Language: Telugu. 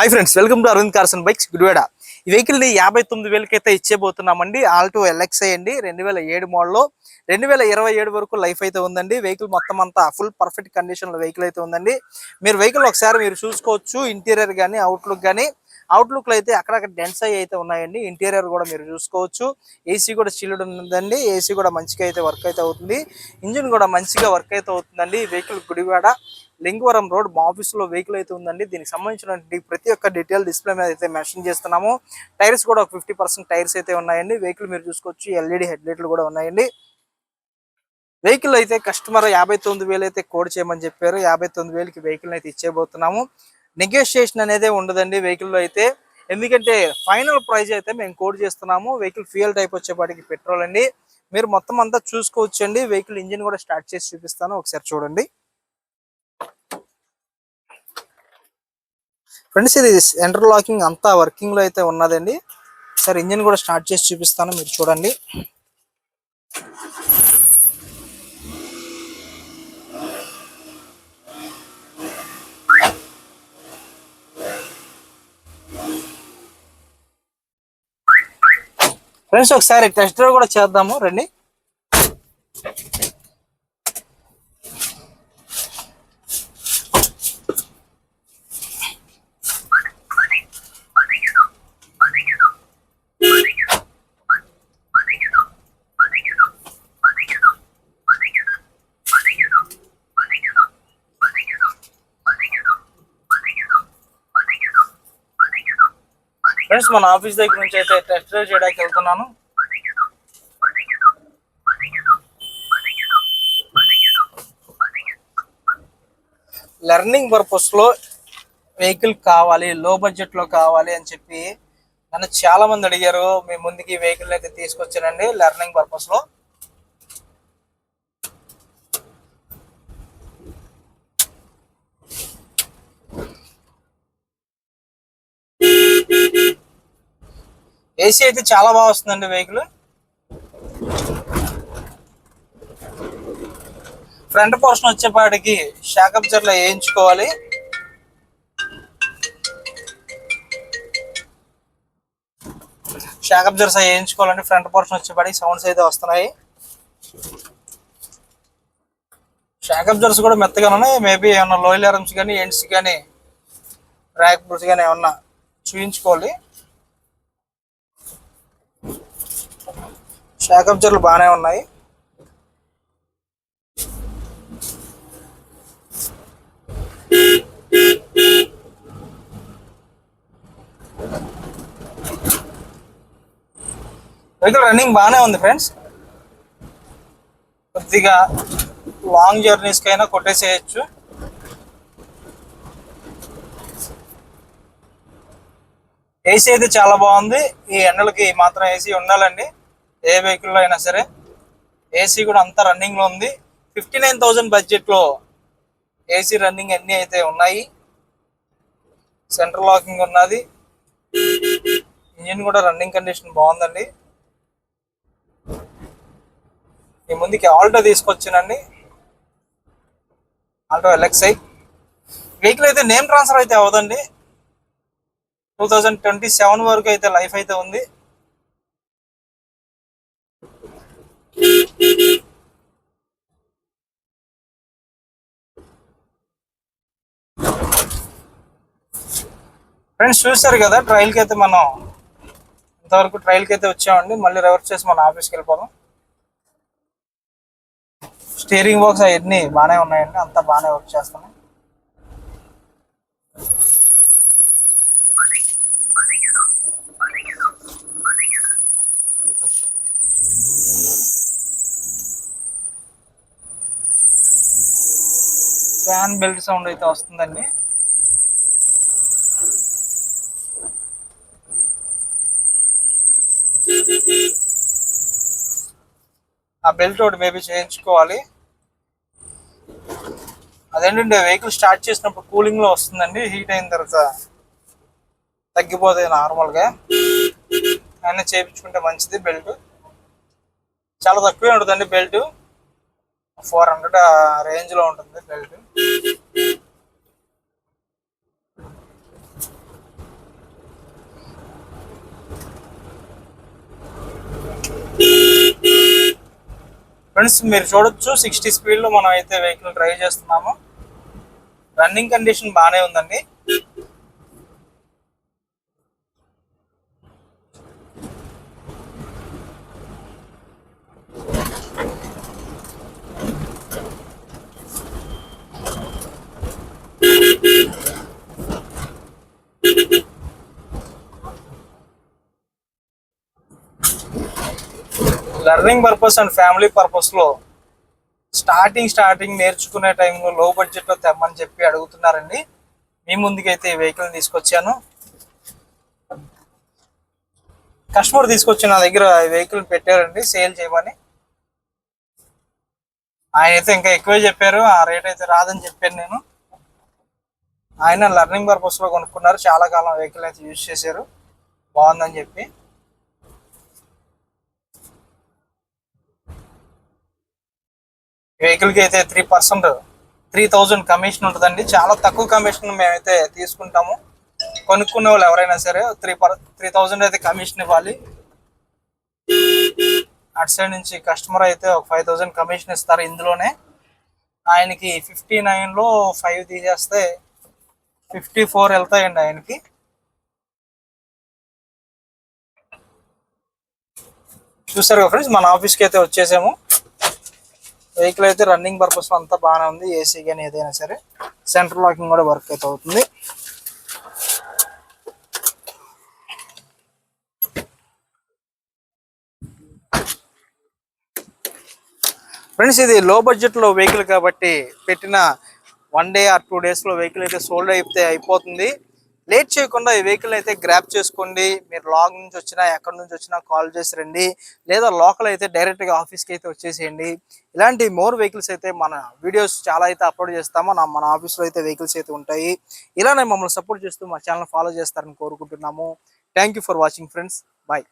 Hi friends welcome to Arvind cars and bikes Gudivada ఈ వెహికల్ని యాభై తొమ్మిది వేలకి అయితే ఇచ్చేబోతున్నామండి ఆల్టో ఎల్ఎక్స్ఐ అండి రెండు వేల ఏడు మోడల్లో రెండు వేల ఇరవై ఏడు వరకు లైఫ్ అయితే ఉందండి. వెహికల్ మొత్తం అంతా ఫుల్ పర్ఫెక్ట్ కండిషన్లో వెహికల్ అయితే ఉందండి. మీరు వెహికల్ ఒకసారి మీరు చూసుకోవచ్చు. ఇంటీరియర్ కానీ అవుట్లుక్ కానీ అవుట్లుక్లో అయితే అక్కడక్కడ డెన్స్ అయ్యి అయితే ఉన్నాయండి. ఇంటీరియర్ కూడా మీరు చూసుకోవచ్చు. ఏసీ కూడా చిల్లుడు ఉందండి. ఏసీ కూడా మంచిగా అయితే వర్క్ అయితే అవుతుంది. ఇంజిన్ కూడా మంచిగా వర్క్ అయితే అవుతుందండి. వెహికల్ గుడివాడ లింగవరం రోడ్ మా ఆఫీస్లో వెహికల్ అయితే ఉందండి. దీనికి సంబంధించిన ప్రతి ఒక్క డీటెయిల్ డిస్ప్లే మీద అయితే మెన్షన్ చేస్తున్నాము. టైర్స్ కూడా ఒక ఫిఫ్టీ టైర్స్ అయితే ఉన్నాయండి. వెహికల్ మీరు చూసుకోవచ్చు ఎల్ఈడి హెడ్లైట్లు కూడా ఉన్నాయండి. వెహికల్ అయితే కస్టమర్ యాభై తొమ్మిది వేలు అయితే కోడ్ చేయమని చెప్పారు. యాభై తొమ్మిది వేలకి వెహికల్ అయితే ఇచ్చేయబోతున్నాము. నెగోషియేషన్ అనేది ఉండదండి వెహికల్లో అయితే. ఎందుకంటే ఫైనల్ ప్రైస్ అయితే మేము కోడ్ చేస్తున్నాము. వెహికల్ ఫ్యూయల్ టైప్ వచ్చేపాటికి పెట్రోల్ అండి. మీరు మొత్తం అంతా చూసుకోవచ్చండి. వెహికల్ ఇంజిన్ కూడా స్టార్ట్ చేసి చూపిస్తాను. ఒకసారి చూడండి. ఫ్రెండ్స్ ఇది సెంటర్ లాకింగ్ అంతా వర్కింగ్లో అయితే ఉన్నదండి. సరే ఇంజిన్ కూడా స్టార్ట్ చేసి చూపిస్తాను మీరు చూడండి. ఫ్రెండ్స్ ఒకసారి టెస్ట్ డ్రైవ్ కూడా చేద్దాము రండి. ఫ్రెండ్స్ మన ఆఫీస్ దగ్గర నుంచి అయితే టెస్ట్ డ్రైవ్ చేయడానికి వెళ్తున్నాను. లెర్నింగ్ పర్పస్లో వెహికల్ కావాలి లో బడ్జెట్లో కావాలి అని చెప్పి నన్ను చాలా మంది అడిగారు. మీ ముందుకి వెహికల్ అయితే తీసుకొచ్చానండి లెర్నింగ్ పర్పస్ ఏసీ అయితే చాలా బాగా వస్తుందండి వెహికల్ ఫ్రంట్ పోర్షన్ వచ్చేపాటికి షాకప్ జర్లో వేయించుకోవాలి. షాకప్ జర్స్ వేయించుకోవాలండి. ఫ్రంట్ పోర్షన్ వచ్చేపాటికి సౌండ్స్ అయితే వస్తున్నాయి. షాక్ జర్స్ కూడా మెత్తగా ఉన్నాయి. మేబీ ఏమన్నా లోయల్ అరమ్స్ కానీ ఎండ్స్ కానీ ర్యాక్ బ్రూస్ కానీ ఏమన్నా చూయించుకోవాలి. షాక్ అబ్జర్లు బాగానే ఉన్నాయి. వెహికల్ రన్నింగ్ బాగానే ఉంది ఫ్రెండ్స్ కొద్దిగా లాంగ్ జర్నీస్కి అయినా కొట్టేసేయచ్చు. ఏసీ అయితే చాలా బాగుంది. ఈ ఎండలకి మాత్రం ఏసీ ఉండాలండి. ఏ వెహికల్లో అయినా సరే ఏసీ కూడా అంతా రన్నింగ్లో ఉంది. ఫిఫ్టీ నైన్ థౌజండ్ బడ్జెట్లో ఏసీ రన్నింగ్ అన్నీ అయితే ఉన్నాయి. సెంట్రల్ లాకింగ్ ఉన్నది. ఇంజిన్ కూడా రన్నింగ్ కండిషన్ బాగుందండి. ఈ ముందుకి ఆల్టో తీసుకొచ్చానండి. ఆల్టో ఎలక్సై వెహికల్ అయితే నేమ్ ట్రాన్స్ఫర్ అయితే అవ్వదండి. టూ థౌజండ్ ట్వంటీ సెవెన్ వరకు అయితే లైఫ్ అయితే ఉంది. ఫ్రెండ్స్ చూసారు కదా ట్రయల్కి అయితే మనం ఇంతవరకు ట్రయల్కి అయితే వచ్చామండి. మళ్ళీ రివర్స్ చేసి మన ఆఫీస్కి వెళ్ళిపోదాం. స్టీరింగ్ బాక్స్ అవన్నీ బాగానే ఉన్నాయండి. అంతా బాగానే వర్క్ చేస్తున్నాయి. ఫ్యాన్ బెల్ట్ సౌండ్ అయితే వస్తుందండి. ఆ బెల్ట్ ఒకటి మేబీ చేయించుకోవాలి. అదేంటంటే వెహికల్ స్టార్ట్ చేసినప్పుడు కూలింగ్లో వస్తుందండి హీట్ అయిన తర్వాత తగ్గిపోతుంది నార్మల్గా. అయినా చేయించుకుంటే మంచిది బెల్ట్ చాలా తక్కువే ఉంటుందండి బెల్ట్ ఫోర్ హండ్రెడ్ రేంజ్లో ఉంటుంది బెల్ట్ ఫ్రెండ్స్ మీరు చూడొచ్చు. సిక్స్టీ స్పీడ్లో మనం అయితే వెహికల్ డ్రైవ్ చేస్తున్నాము. రన్నింగ్ కండిషన్ బాగానే ఉందండి. లెర్నింగ్ పర్పస్ అండ్ ఫ్యామిలీ పర్పస్లో స్టార్టింగ్ స్టార్టింగ్ నేర్చుకునే టైంలో లో బడ్జెట్లో తెమ్మని చెప్పి అడుగుతున్నారండి. మీ ముందుకైతే ఈ వెహికల్ తీసుకొచ్చాను. కస్టమర్ తీసుకొచ్చి నా దగ్గర వెహికల్ పెట్టారండి సేల్ చేయమని. ఆయన అయితే ఇంకా ఎక్కువే చెప్పారు ఆ రేట్ అయితే రాదని చెప్పాను నేను. ఆయన లెర్నింగ్ పర్పస్లో కొనుక్కున్నారు చాలా కాలం వెహికల్ అయితే యూజ్ చేశారు. బాగుందని చెప్పి. వెహికల్కి అయితే three percent three thousand commission ఉంటుందండి. చాలా తక్కువ కమిషన్ మేమైతే తీసుకుంటాము. కొనుక్కునే వాళ్ళు ఎవరైనా సరే త్రీ పర్ త్రీ థౌజండ్ అయితే కమిషన్ ఇవ్వాలి. అటు సైడ్ నుంచి కస్టమర్ అయితే ఒక ఫైవ్ థౌజండ్ కమిషన్ ఇస్తారు ఇందులోనే. ఆయనకి ఫిఫ్టీ నైన్లో ఫైవ్ తీసేస్తే ఫిఫ్టీ ఫోర్ వెళ్తాయండి ఆయనకి. చూసారు ఫ్రెండ్స్ మన ఆఫీస్కి అయితే వచ్చేసాము. వెహికల్ అయితే రన్నింగ్ పర్పస్ అంతా బాగానే ఉంది. ఏసీ కానీ ఏదైనా సరే. సెంటర్ లాకింగ్ కూడా వర్క్ అయితే అవుతుంది. ఫ్రెండ్స్ ఇది లో బడ్జెట్లో వెహికల్ కాబట్టి పెట్టిన వన్ డే ఆర్ టూ డేస్లో వెహికల్ అయితే సోల్డ్ అయితే అయిపోతుంది. లేట్ చేయకుండా ఈ వెహికల్ అయితే గ్రాప్ చేసుకోండి. మీరు లాంగ్ నుంచి వచ్చినా ఎక్కడి నుంచి వచ్చినా కాల్ చేసి రండి. లేదా లోకల్ అయితే డైరెక్ట్గా ఆఫీస్కి అయితే వచ్చేసేయండి. ఇలాంటి మోర్ వెహికల్స్ అయితే మన వీడియోస్ చాలా అయితే అప్లోడ్ చేస్తామో. నా మన ఆఫీస్లో అయితే వెహికల్స్ అయితే ఉంటాయి. ఇలానే మమ్మల్ని సపోర్ట్ చేస్తూ మా ఛానల్ ఫాలో చేస్తారని కోరుకుంటున్నాము. Thank for watching friends bye